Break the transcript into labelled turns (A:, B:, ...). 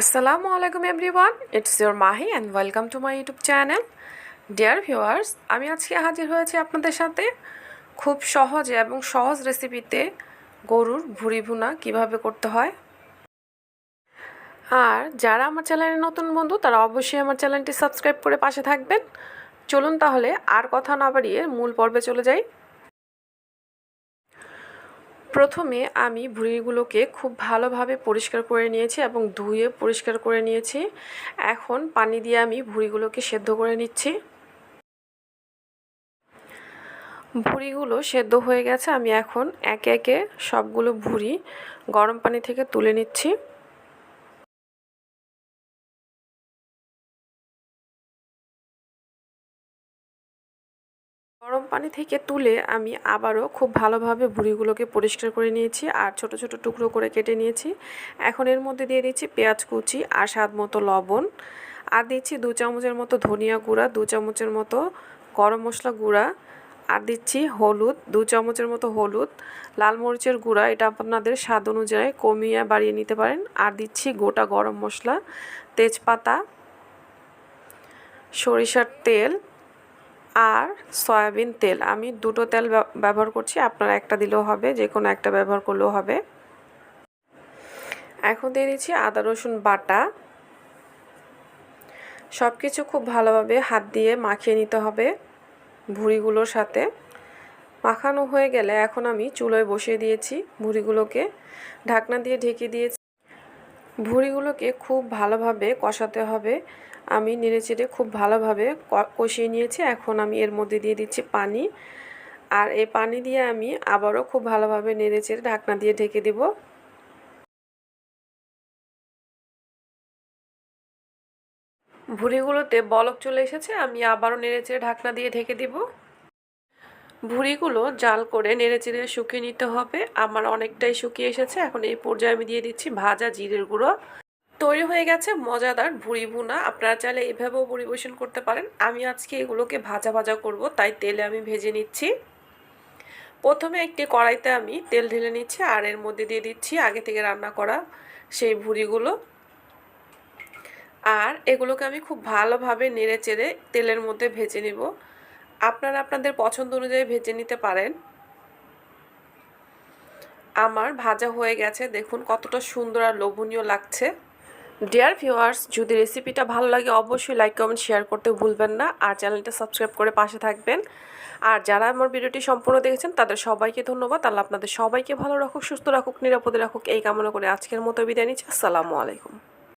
A: আসসালামু আলাইকুম everyone it's your Mahi and welcome to my YouTube channel dear viewers আমি আজকে হাজির হয়েছি আপনাদের সাথে খুব সহজে এবং সহজ রেসিপিতে গরুর ভুড়ি ভুনা কীভাবে করতে হয়। আর যারা আমার চ্যানেলের নতুন বন্ধু, তারা অবশ্যই আমার চ্যানেলটি সাবস্ক্রাইব করে পাশে থাকবেন। চলুন তাহলে আর কথা না বাড়িয়ে মূল পর্বে চলে যাই। প্রথমে আমি ভুঁড়িগুলোকে খুব ভালোভাবে পরিষ্কার করে নিয়েছি এবং ধুয়ে পরিষ্কার করে নিয়েছি। এখন পানি দিয়ে আমি ভুঁড়িগুলোকে সেদ্ধ করে নিচ্ছি। ভুঁড়িগুলো সেদ্ধ হয়ে গেছে। আমি এখন একে একে সবগুলো ভুঁড়ি গরম পানি থেকে তুলে নিচ্ছি। গরম পানি থেকে তুলে আমি আবারও খুব ভালোভাবে ভুড়িগুলোকে পরিষ্কার করে নিয়েছি আর ছোট ছোট টুকরো করে কেটে নিয়েছি। এখন এর মধ্যে দিয়ে দিচ্ছি পেঁয়াজ কুচি আর স্বাদ মতো লবণ। আর দিচ্ছি দু চামচের মতো ধনিয়া গুঁড়া, দু চামচের মতো গরম মশলা গুঁড়া। আর দিচ্ছি হলুদ, দু চামচের মতো হলুদ, লাল মরিচের গুঁড়া। এটা আপনাদের স্বাদ অনুযায়ী কমিয়ে বাড়িয়ে নিতে পারেন। আর দিচ্ছি গোটা গরম মশলা, তেজপাতা, সরিষার তেল আর সয়াবিন তেল। আমি দুটো তেল ব্যবহার করছি, আপনারা একটা দিলেও হবে যে কোনো একটা ব্যবহার করলেও হবে। এখন দিয়ে দিচ্ছি আদা, রসুন বাটা। সব কিছু খুব ভালোভাবে হাত দিয়ে মাখিয়ে নিতে হবে ভুড়িগুলোর সাথে। মাখানো হয়ে গেলে এখন আমি চুলোয় বসিয়ে দিয়েছি ভুড়িগুলোকে। ঢাকনা দিয়ে ঢেকে দিয়েছি। ভুড়িগুলোকে খুব ভালোভাবে কষাতে হবে। আমি নেড়েচেড়ে খুব ভালোভাবে কষিয়ে নিয়েছি। এখন আমি এর মধ্যে দিয়ে দিচ্ছি পানি। আর এই পানি দিয়ে আমি আবারও খুব ভালোভাবে নেড়েচেড়ে ঢাকনা দিয়ে ঢেকে দেব। ভুড়িগুলোতে বলক চলে এসেছে। আমি আবারও নেড়েচেড়ে ঢাকনা দিয়ে ঢেকে দিব। ভুড়িগুলো জাল করে নেড়েচেড়ে শুকিয়ে নিতে হবে। আমার অনেকটাই শুকিয়ে এসেছে। এখন এই পর্যায়ে আমি দিয়ে দিচ্ছি ভাজা জিরের গুঁড়ো। তৈরি হয়ে গেছে মজাদার ভুড়ি ভুনা। আপনারা চাইলে এভাবেও পরিবেশন করতে পারেন। আমি আজকে এগুলোকে ভাজা ভাজা করব, তাই তেলে আমি ভেজে নিচ্ছি। প্রথমে একটি কড়াইতে আমি তেল ঢেলে নিচ্ছি আর এর মধ্যে দিয়ে দিচ্ছি আগে থেকে রান্না করা সেই ভুড়িগুলো। আর এগুলোকে আমি খুব ভালোভাবে নেড়ে চেড়ে তেলের মধ্যে ভেজে নিব। আপনারা আপনাদের পছন্দ অনুযায়ী ভেজে নিতে পারেন। আমার ভাজা হয়ে গেছে। দেখুন কতটা সুন্দর আর লোভনীয় লাগছে। ডিয়ার ভিউয়ার্স যদি রেসিপিটা ভালো লাগে, অবশ্যই লাইক কমেন্ট শেয়ার করতে ভুলবেন না। আর চ্যানেলটা সাবস্ক্রাইব করে পাশে থাকবেন। আর যারা আমার ভিডিওটি সম্পূর্ণ দেখেছেন, তাদের সবাইকে ধন্যবাদ। আল্লাহ আপনাদের সবাইকে ভালো রাখুক, সুস্থ রাখুক, নিরাপদে রাখুক। এই কামনা করে আজকের মতো বিদায় নিচ্ছি। আসসালামু আলাইকুম।